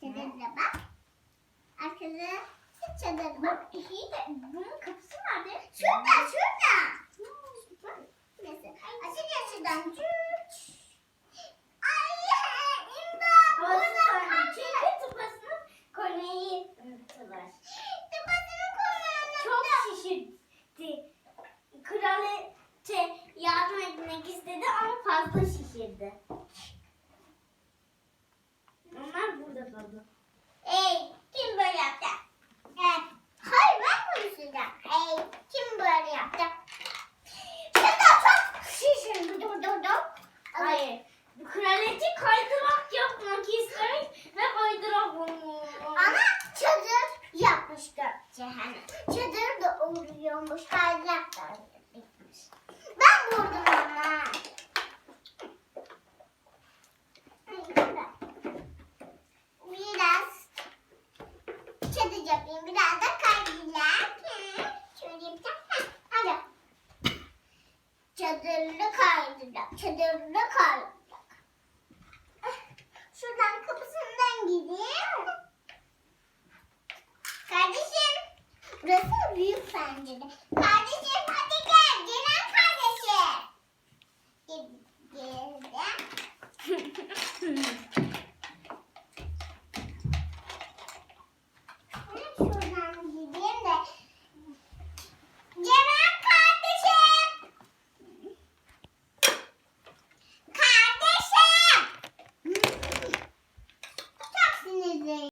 çadırına bak. Arkada çadır bak. İyi de bunun kapısı nerede? Şurada şurada. Neyse. Açın şuradan. Cüç. Ay imdat. Havası Burada söndü. kaldı. Çünkü tıpasını koymayı unuttular. Tıpasını koymayı Çok şişirdi. Kraliçe yardım etmek istedi ama fazla şişirdi. Cehennem. Çadır da oluyormuş. Kaydırak da bitmiş. Ben vurdum ama. Biraz çadır yapayım. Biraz da kaydırak. Şöyle yapacağım. Heh, Hadi. Çadırlı kaydırak. Çadırlı kaydırak. Burası büyük pencere. Kardeşim